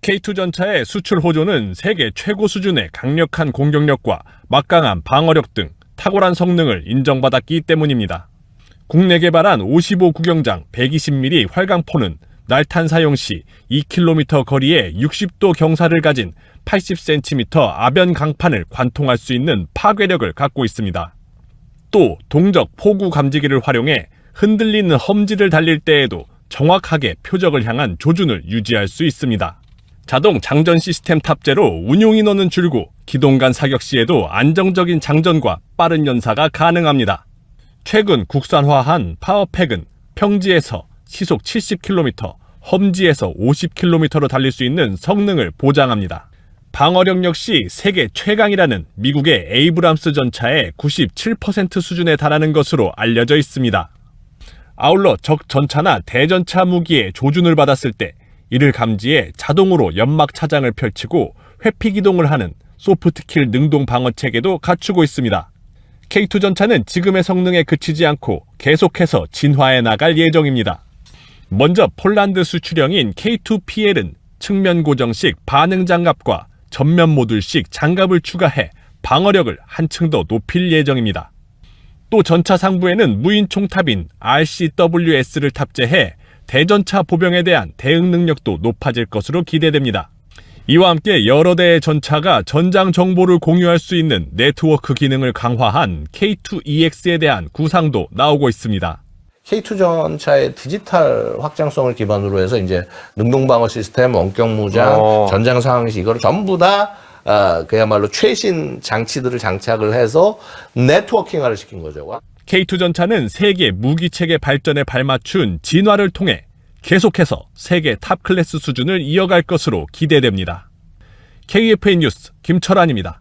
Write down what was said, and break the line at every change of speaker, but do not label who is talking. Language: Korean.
K2 전차의 수출 호조는 세계 최고 수준의 강력한 공격력과 막강한 방어력 등 탁월한 성능을 인정받았기 때문입니다. 국내 개발한 55 구경장 120mm 활강포는 날탄 사용 시 2km 거리에 60도 경사를 가진 80cm 아변 강판을 관통할 수 있는 파괴력을 갖고 있습니다. 또 동적 포구 감지기를 활용해 흔들리는 험지를 달릴 때에도 정확하게 표적을 향한 조준을 유지할 수 있습니다. 자동 장전 시스템 탑재로 운용 인원은 줄고 기동 간 사격 시에도 안정적인 장전과 빠른 연사가 가능합니다. 최근 국산화한 파워팩은 평지에서 시속 70km, 험지에서 50km로 달릴 수 있는 성능을 보장합니다. 방어력 역시 세계 최강이라는 미국의 에이브람스 전차의 97% 수준에 달하는 것으로 알려져 있습니다. 아울러 적 전차나 대전차 무기에 조준을 받았을 때 이를 감지해 자동으로 연막 차장을 펼치고 회피 기동을 하는 소프트킬 능동 방어 체계도 갖추고 있습니다. K2 전차는 지금의 성능에 그치지 않고 계속해서 진화해 나갈 예정입니다. 먼저 폴란드 수출형인 K2PL은 측면 고정식 반응 장갑과 전면 모듈식 장갑을 추가해 방어력을 한층 더 높일 예정입니다. 또 전차 상부에는 무인 총탑인 RCWS를 탑재해 대전차 보병에 대한 대응 능력도 높아질 것으로 기대됩니다. 이와 함께 여러 대의 전차가 전장 정보를 공유할 수 있는 네트워크 기능을 강화한 K2EX에 대한 구상도 나오고 있습니다.
K2 전차의 디지털 확장성을 기반으로 해서 이제 능동 방어 시스템, 원격 무장,
어.
전장 상황시 이거를 전부 다 아, 그야말로 최신 장치들을 장착을 해서 네트워킹화를 시킨 거죠.
K2 전차는 세계 무기 체계 발전에 발맞춘 진화를 통해 계속해서 세계 탑 클래스 수준을 이어갈 것으로 기대됩니다. KFA 뉴스 김철환입니다.